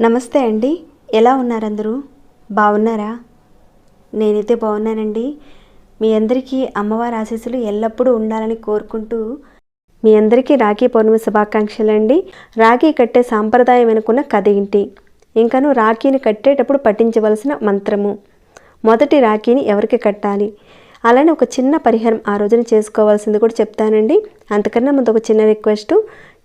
నమస్తే అండి. ఎలా ఉన్నారందరూ? బాగున్నారా? నేనైతే బాగున్నానండి. మీ అందరికీ అమ్మవారి ఆశీస్సులు ఎల్లప్పుడూ ఉండాలని కోరుకుంటూ మీ అందరికీ రాఖీ పౌర్ణమి శుభాకాంక్షలు అండి. రాఖీ కట్టే సాంప్రదాయం అనుకున్న కథ ఏంటి? ఇంకను రాఖీని కట్టేటప్పుడు పఠించవలసిన మంత్రము. మొదటి రాఖీని ఎవరికి కట్టాలి? అలానే ఒక చిన్న పరిహారం ఆ రోజున చేసుకోవాల్సింది కూడా చెప్తానండి. అంతకన్నా ముందు ఒక చిన్న రిక్వెస్ట్.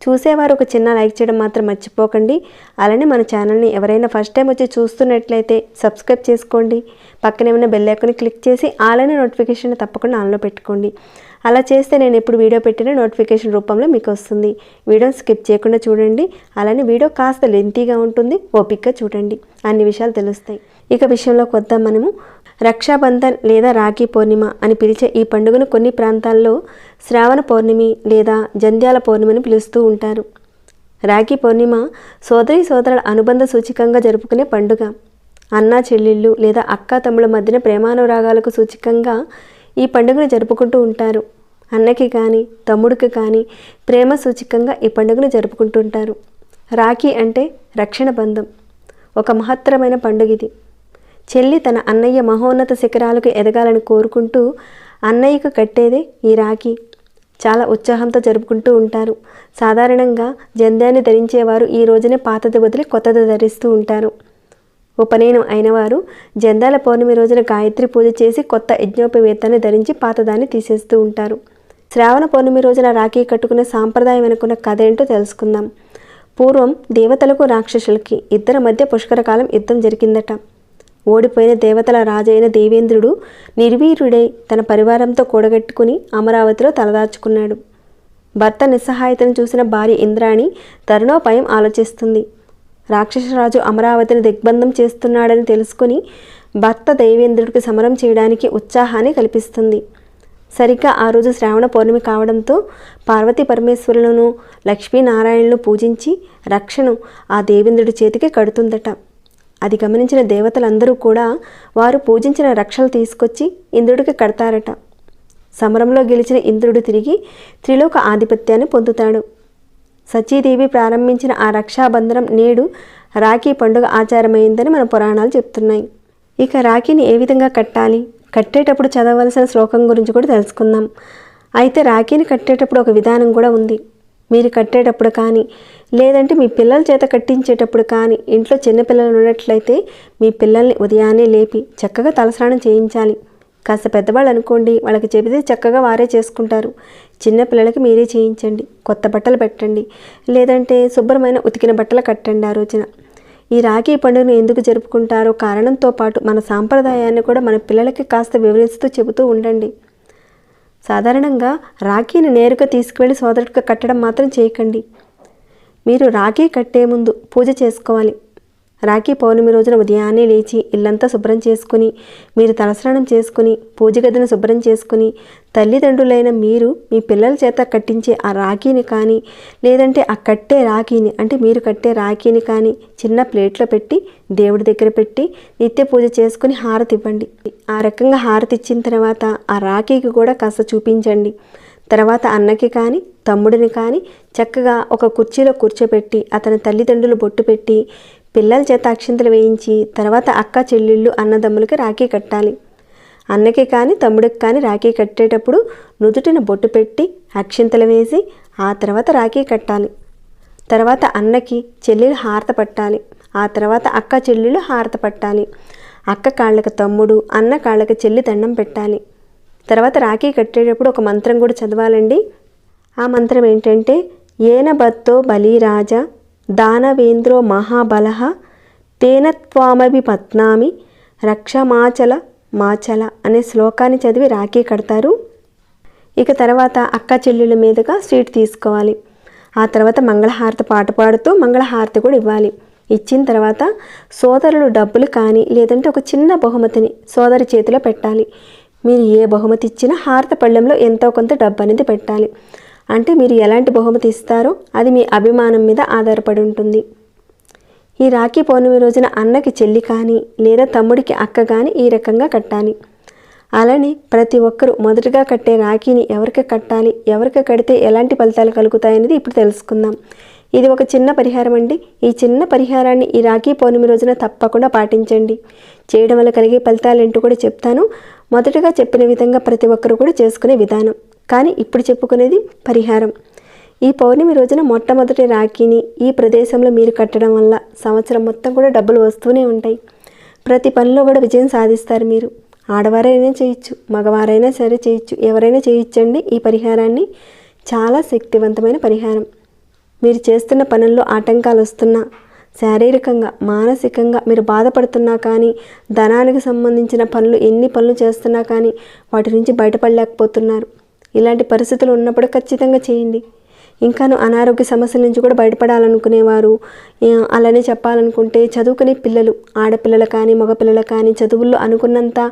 చూసేవారు ఒక చిన్న లైక్ చేయడం మాత్రం మర్చిపోకండి. అలానే మన ఛానల్ని ఎవరైనా ఫస్ట్ టైం వచ్చి చూస్తున్నట్లయితే సబ్స్క్రైబ్ చేసుకోండి. పక్కన ఏమైనా బెల్ ఐకాన్ని క్లిక్ చేసి అలానే నోటిఫికేషన్ తప్పకుండా ఆన్లో పెట్టుకోండి. అలా చేస్తే నేను ఎప్పుడు వీడియో పెట్టిన నోటిఫికేషన్ రూపంలో మీకు వస్తుంది. వీడియోని స్కిప్ చేయకుండా చూడండి. అలానే వీడియో కాస్త లెంతీగా ఉంటుంది. ఓపిక్గా చూడండి. అన్ని విషయాలు తెలుస్తాయి. ఇక విషయంలోకి వద్దాం మనము. రక్షాబంధన్ లేదా రాఖీ పౌర్ణిమ అని పిలిచే ఈ పండుగను కొన్ని ప్రాంతాల్లో శ్రావణ పౌర్ణమి లేదా జంధ్యాల పౌర్ణిమని పిలుస్తూ ఉంటారు. రాఖీ పౌర్ణిమ సోదరి సోదరుల అనుబంధ సూచికంగా జరుపుకునే పండుగ. అన్నా చెల్లెళ్ళు లేదా అక్క తమ్ముల మధ్యన ప్రేమానురాగాలకు సూచికంగా ఈ పండుగను జరుపుకుంటూ ఉంటారు. అన్నకి కానీ తమ్ముడికి కానీ ప్రేమ సూచికంగా ఈ పండుగను జరుపుకుంటుంటారు రాఖీ అంటే రక్షణ బంధం. ఒక మహత్తరమైన పండుగ ఇది చెల్లి తన అన్నయ్య మహోన్నత శిఖరాలకు ఎదగాలని కోరుకుంటూ అన్నయ్యకు కట్టేదే ఈ రాఖీ. చాలా ఉత్సాహంతో జరుపుకుంటూ ఉంటారు. సాధారణంగా జంధ్యాన్ని ధరించేవారు ఈ రోజునే పాతది వదిలి కొత్తది ధరిస్తూ ఉంటారు. ఉపనయనం అయినవారు జందాల పౌర్ణమి రోజున గాయత్రి పూజ చేసి కొత్త యజ్ఞోపవేతాన్ని ధరించి పాతదాన్ని తీసేస్తూ ఉంటారు. శ్రావణ పౌర్ణమి రోజున రాఖీ కట్టుకునే సాంప్రదాయం అనుకున్న కథ ఏంటో తెలుసుకుందాం. పూర్వం దేవతలకు రాక్షసులకి ఇద్దరి మధ్య పుష్కరకాలం యుద్ధం జరిగిందట. ఓడిపోయిన దేవతల రాజైన దేవేంద్రుడు నిర్వీర్యుడై తన పరివారంతో కూడగట్టుకుని అమరావతిలో తలదాచుకున్నాడు. భర్త నిస్సహాయతను చూసిన భార్య ఇంద్రాణి తరుణోపాయం ఆలోచిస్తుంది. రాక్షసరాజు అమరావతిని దిగ్బంధం చేస్తున్నాడని తెలుసుకుని భర్త దేవేంద్రుడికి సమరం చేయడానికి ఉత్సాహాన్ని కల్పిస్తుంది. సరిగ్గా ఆ రోజు శ్రావణ పౌర్ణమి కావడంతో పార్వతీ పరమేశ్వరులను లక్ష్మీనారాయణను పూజించి రక్షను ఆ దేవేంద్రుడి చేతికి కడుతుందట. అది గమనించిన దేవతలందరూ కూడా వారు పూజించిన రక్షలు తీసుకొచ్చి ఇంద్రుడికి కడతారట. సమరంలో గెలిచిన ఇంద్రుడు తిరిగి త్రిలోక ఆధిపత్యాన్ని పొందుతాడు. సచీదేవి ప్రారంభించిన ఆ రక్షాబంధనం నేడు రాఖీ పండుగ ఆచారమైందని మన పురాణాలు చెప్తున్నాయి. ఇక రాఖీని ఏ విధంగా కట్టాలి? కట్టేటప్పుడు చదవలసిన శ్లోకం గురించి కూడా తెలుసుకుందాం. అయితే రాఖీని కట్టేటప్పుడు ఒక విధానం కూడా ఉంది. మీరు కట్టేటప్పుడు కానీ లేదంటే మీ పిల్లల చేత కట్టించేటప్పుడు కానీ ఇంట్లో చిన్నపిల్లలు ఉన్నట్లయితే మీ పిల్లల్ని ఉదయాన్నే లేపి చక్కగా తలస్నానం చేయించాలి. కాస్త పెద్దవాళ్ళు అనుకోండి వాళ్ళకి చెబితే చక్కగా వారే చేసుకుంటారు. చిన్నపిల్లలకి మీరే చేయించండి. కొత్త బట్టలు పెట్టండి. లేదంటే శుభ్రమైన ఉతికిన బట్టలు కట్టండి ఆ రోజున. ఈ రాఖీ పండుగను ఎందుకు జరుపుకుంటారో కారణంతో పాటు మన సాంప్రదాయాన్ని కూడా మన పిల్లలకి కాస్త వివరిస్తూ చెబుతూ ఉండండి. సాధారణంగా రాఖీని నేరుగా తీసుకువెళ్ళి సోదరుడికి కట్టడం మాత్రం చేయకండి. మీరు రాఖీ కట్టే ముందు పూజ చేసుకోవాలి. రాఖీ పౌర్ణమి రోజున ఉదయాన్నే లేచి ఇల్లంతా శుభ్రం చేసుకుని మీరు తలస్నానం చేసుకుని పూజ గదిని శుభ్రం చేసుకుని తల్లిదండ్రులైన మీరు మీ పిల్లల చేత కట్టించే ఆ రాఖీని కానీ లేదంటే ఆ కట్టే రాఖీని అంటే మీరు కట్టే రాఖీని కానీ చిన్న ప్లేట్లో పెట్టి దేవుడి దగ్గర పెట్టి నిత్య పూజ చేసుకుని హారతి ఇవ్వండి. ఆ రకంగా హారతి ఇచ్చిన తర్వాత ఆ రాఖీకి కూడా కాస్త చూపించండి. తర్వాత అన్నకి కానీ తమ్ముడిని కానీ చక్కగా ఒక కుర్చీలో కూర్చోబెట్టి అతని తల్లిదండ్రులు బొట్టు పెట్టి పిల్లల చేత అక్షింతలు వేయించి తర్వాత అక్క చెల్లెళ్ళు అన్నదమ్ములకి రాఖీ కట్టాలి. అన్నకి కానీ తమ్ముడికి కానీ రాఖీ కట్టేటప్పుడు నుదుటిన బొట్టు పెట్టి అక్షింతలు వేసి ఆ తర్వాత రాఖీ కట్టాలి. తర్వాత అన్నకి చెల్లెలు హారత పట్టాలి. ఆ తర్వాత అక్క చెల్లెలు హారత పట్టాలి. అక్క కాళ్ళకి తమ్ముడు అన్న కాళ్ళకి చెల్లి దండం పెట్టాలి. తర్వాత రాఖీ కట్టేటప్పుడు ఒక మంత్రం కూడా చదవాలండి. ఆ మంత్రం ఏంటంటే ఏన బత్తో బలిరాజ దానవేంద్రో మహాబలహ తేన త్వామభి పత్నామి రక్షమాచల మాచల అనే శ్లోకాన్ని చదివి రాఖీ కడతారు. ఇక తర్వాత అక్క చెల్లెళ్ళ మీదుగా స్వీట్ తీసుకోవాలి. ఆ తర్వాత మంగళహారతి పాట పాడుతూ మంగళహారతి కూడా ఇవ్వాలి. ఇచ్చిన తర్వాత సోదరులు డబ్బులు కానీ లేదంటే ఒక చిన్న బహుమతిని సోదరి చేతిలో పెట్టాలి. మీరు ఏ బహుమతి ఇచ్చినా హారత పళ్ళెంలో ఎంతో కొంత డబ్బు అనేది పెట్టాలి. అంటే మీరు ఎలాంటి బహుమతి ఇస్తారో అది మీ అభిమానం మీద ఆధారపడి ఉంటుంది. ఈ రాఖీ పౌర్ణమి రోజున అన్నకి చెల్లి కానీ లేదా తమ్ముడికి అక్క కానీ ఈ రకంగా కట్టాలి. అలానే ప్రతి ఒక్కరూ మొదటగా కట్టే రాఖీని ఎవరికి కట్టాలి ఎవరికి కడితే ఎలాంటి ఫలితాలు కలుగుతాయనేది ఇప్పుడు తెలుసుకుందాం. ఇది ఒక చిన్న పరిహారం అండి. ఈ చిన్న పరిహారాన్ని ఈ రాఖీ పౌర్ణమి రోజున తప్పకుండా పాటించండి. చేయడం వల్ల కలిగే ఫలితాలు ఏంటో కూడా చెప్తాను. మొదటగా చెప్పిన విధంగా ప్రతి ఒక్కరు కూడా చేసుకునే విధానం. కానీ ఇప్పుడు చెప్పుకునేది పరిహారం. ఈ పౌర్ణమి రోజున మొట్టమొదటి రాఖీని ఈ ప్రదేశంలో మీరు కట్టడం వల్ల సంవత్సరం మొత్తం కూడా డబ్బులు వస్తూనే ఉంటాయి. ప్రతి పనిలో కూడా విజయం సాధిస్తారు మీరు. ఆడవారైనా చేయొచ్చు మగవారైనా సరే చేయొచ్చు. ఎవరైనా చేయొచ్చండి ఈ పరిహారాన్ని. చాలా శక్తివంతమైన పరిహారం. మీరు చేస్తున్న పనుల్లో ఆటంకాలు వస్తున్నా శారీరకంగా మానసికంగా మీరు బాధపడుతున్నా కానీ ధనానికి సంబంధించిన పనులు ఎన్ని పనులు చేస్తున్నా కానీ వాటి నుంచి బయటపడలేకపోతున్నారు. ఇలాంటి పరిస్థితులు ఉన్నప్పుడు ఖచ్చితంగా చేయండి. ఇంకాను అనారోగ్య సమస్యల నుంచి కూడా బయటపడాలనుకునేవారు. అలానే చెప్పాలనుకుంటే చదువుకునే పిల్లలు ఆడపిల్లలు కానీ మగపిల్లలు కానీ చదువుల్లో అనుకున్నంత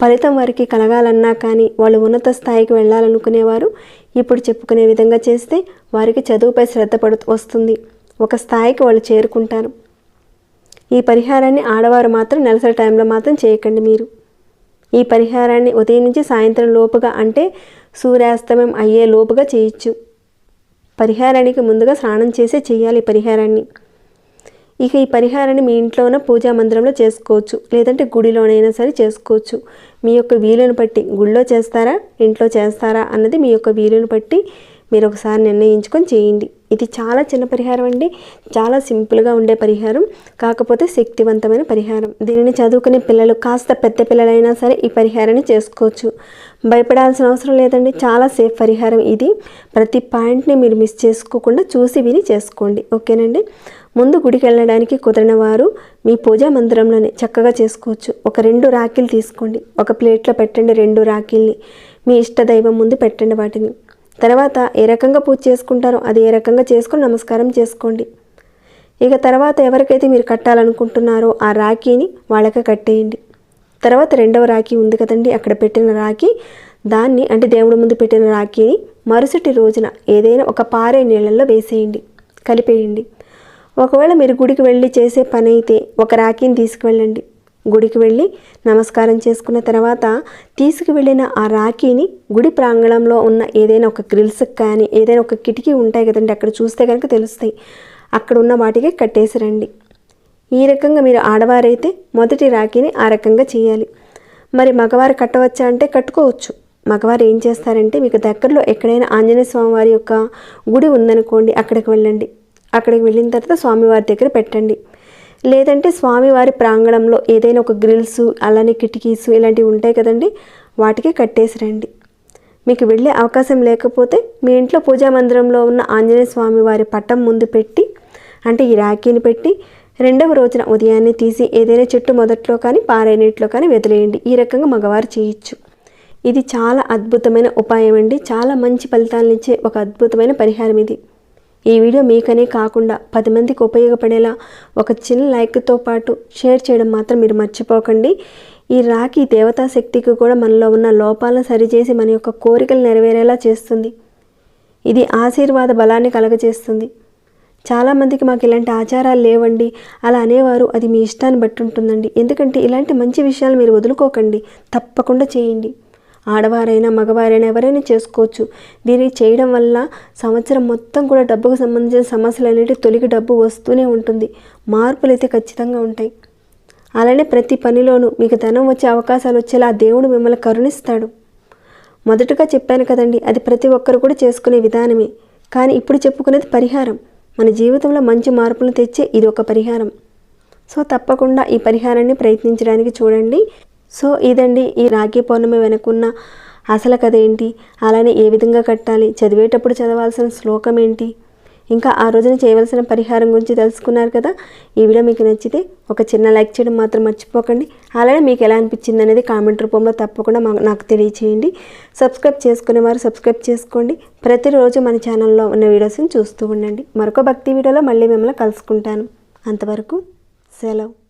ఫలితం వారికి కలగాలన్నా కానీ వాళ్ళు ఉన్నత స్థాయికి వెళ్ళాలనుకునేవారు. ఇప్పుడు చెప్పుకునే విధంగా చేస్తే వారికి చదువుపై శ్రద్ధ పడు వస్తుంది. ఒక స్థాయికి వాళ్ళు చేరుకుంటారు. ఈ పరిహారాన్ని ఆడవారు మాత్రం నెలసరి టైంలో మాత్రం చేయకండి మీరు. ఈ పరిహారాన్ని ఉదయం నుంచి సాయంత్రం లోపుగా అంటే సూర్యాస్తమయం అయ్యే లోపుగా చేయొచ్చు. పరిహారానికి ముందుగా స్నానం చేసే చేయాలి ఈ పరిహారాన్ని. ఇక ఈ పరిహారాన్ని మీ ఇంట్లోన పూజా మందిరంలో చేసుకోవచ్చు. లేదంటే గుడిలోనైనా సరే చేసుకోవచ్చు. మీ యొక్క వీలుని బట్టి గుడిలో చేస్తారా? ఇంట్లో చేస్తారా? అన్నది మీ యొక్క వీలుని బట్టి మీరు ఒకసారి నిర్ణయించుకొని చేయండి. ఇది చాలా చిన్న పరిహారం అండి. చాలా సింపుల్గా ఉండే పరిహారం. కాకపోతే శక్తివంతమైన పరిహారం. దీనిని చదువుకునే పిల్లలు కాస్త పెద్ద పిల్లలైనా సరే ఈ పరిహారాన్ని చేసుకోవచ్చు. భయపడాల్సిన అవసరం లేదండి. చాలా సేఫ్ పరిహారం ఇది. ప్రతి పాయింట్ని మీరు మిస్ చేసుకోకుండా చూసి విని చేసుకోండి. ఓకేనండి? ముందు గుడికి వెళ్ళడానికి కుదిరిన వారు మీ పూజా మందిరంలోనే చక్కగా చేసుకోవచ్చు. ఒక రెండు రాఖీలు తీసుకోండి. ఒక ప్లేట్లో పెట్టండి రెండు రాఖీల్ని. మీ ఇష్ట దైవం ముందు పెట్టండి వాటిని. తర్వాత ఏ రకంగా పూజ చేసుకుంటారో అది ఏ రకంగా చేసుకొని నమస్కారం చేసుకోండి. ఇక తర్వాత ఎవరికైతే మీరు కట్టాలనుకుంటున్నారో ఆ రాఖీని వాళ్ళకి కట్టేయండి. తర్వాత రెండవ రాఖీ ఉంది కదండి అక్కడ పెట్టిన రాఖీ. దాన్ని అంటే దేవుడి ముందు పెట్టిన రాఖీని మరుసటి రోజున ఏదైనా ఒక పారే నీళ్ళల్లో వేసేయండి కలిపేయండి. ఒకవేళ మీరు గుడికి వెళ్ళి చేసే పని అయితే ఒక రాఖీని తీసుకువెళ్ళండి. గుడికి వెళ్ళి నమస్కారం చేసుకున్న తర్వాత తీసుకువెళ్ళిన ఆ రాఖీని గుడి ప్రాంగణంలో ఉన్న ఏదైనా ఒక గ్రిల్స్కి కానీ ఏదైనా ఒక కిటికీ ఉంటాయి కదండి అక్కడ చూస్తే కనుక తెలుస్తాయి. అక్కడ ఉన్న వాటికి కట్టేసి రండి ఈ రకంగా మీరు ఆడవారైతే మొదటి రాఖీని ఆ రకంగా చేయాలి. మరి మగవారు కట్టవచ్చా అంటే కట్టుకోవచ్చు. మగవారు ఏం చేస్తారంటే మీకు దగ్గరలో ఎక్కడైనా ఆంజనేయ స్వామివారి యొక్క గుడి ఉందనుకోండి అక్కడికి వెళ్ళండి. అక్కడికి వెళ్ళిన తర్వాత స్వామివారి దగ్గర పెట్టండి. లేదంటే స్వామివారి ప్రాంగణంలో ఏదైనా ఒక గ్రిల్స్ అలానే కిటికీస్ ఇలాంటివి ఉంటాయి కదండి వాటికి కట్టేసి రండి. మీకు వెళ్ళే అవకాశం లేకపోతే మీ ఇంట్లో పూజా మందిరంలో ఉన్న ఆంజనేయ స్వామి వారి పట్టం ముందు పెట్టి అంటే ఈ రాఖీని పెట్టి రెండవ రోజున ఉదయాన్నే తీసి ఏదైనా చెట్టు మొదట్లో కానీ పారే నీటిలో కానీ వదిలేయండి. ఈ రకంగా మగవారు చేయొచ్చు. ఇది చాలా అద్భుతమైన ఉపాయం అండి. చాలా మంచి ఫలితాలను ఇచ్చే ఒక అద్భుతమైన పరిహారం ఇది. ఈ వీడియో మీకనే కాకుండా పది మందికి ఉపయోగపడేలా ఒక చిన్న లైక్తో పాటు షేర్ చేయడం మాత్రం మీరు మర్చిపోకండి. ఈ రాఖీ దేవతా శక్తికి కూడా మనలో ఉన్న లోపాలను సరిచేసి మన యొక్క కోరికలు నెరవేరేలా చేస్తుంది. ఇది ఆశీర్వాద బలాన్ని కలగజేస్తుంది. చాలామందికి మాకు ఇలాంటి ఆచారాలు లేవండి. అలా అనేవారు అది మీ ఇష్టాన్ని బట్టి ఉంటుందండి. ఎందుకంటే ఇలాంటి మంచి విషయాలు మీరు వదులుకోకండి. తప్పకుండా చేయండి. ఆడవారైనా మగవారైనా ఎవరైనా చేసుకోవచ్చు. దీన్ని చేయడం వల్ల సంవత్సరం మొత్తం కూడా డబ్బుకు సంబంధించిన సమస్యలు అనేవి తొలిగి డబ్బు వస్తూనే ఉంటుంది. మార్పులు అయితే ఖచ్చితంగా ఉంటాయి. అలానే ప్రతి పనిలోనూ మీకు ధనం వచ్చే అవకాశాలు వచ్చేలా ఆ దేవుడు మిమ్మల్ని కరుణిస్తాడు. మొదటగా చెప్పాను కదండి అది ప్రతి ఒక్కరు కూడా చేసుకునే విధానమే. కానీ ఇప్పుడు చెప్పుకునేది పరిహారం. మన జీవితంలో మంచి మార్పులు తెచ్చే ఇది ఒక పరిహారం. సో తప్పకుండా ఈ పరిహారాన్ని ప్రయత్నించడానికి చూడండి. సో ఇదండి ఈ రాఖీ పౌర్ణమి వెనుకున్న అసలు కథ ఏంటి? అలానే ఏ విధంగా కట్టాలి? చదివేటప్పుడు చదవాల్సిన శ్లోకం ఏంటి? ఇంకా ఆ రోజున చేయవలసిన పరిహారం గురించి తెలుసుకున్నారు కదా? ఈ వీడియో మీకు నచ్చితే ఒక చిన్న లైక్ చేయడం మాత్రం మర్చిపోకండి. అలానే మీకు ఎలా అనిపించింది అనేది కామెంట్ రూపంలో తప్పకుండా మా- నాకు తెలియచేయండి. సబ్స్క్రైబ్ చేసుకునే వారు సబ్స్క్రైబ్ చేసుకోండి. ప్రతిరోజు మన ఛానల్లో ఉన్న వీడియోస్ని చూస్తూ ఉండండి. మరొక భక్తి వీడియోలో మళ్ళీ మిమ్మల్ని కలుసుకుంటాను. అంతవరకు సెలవు.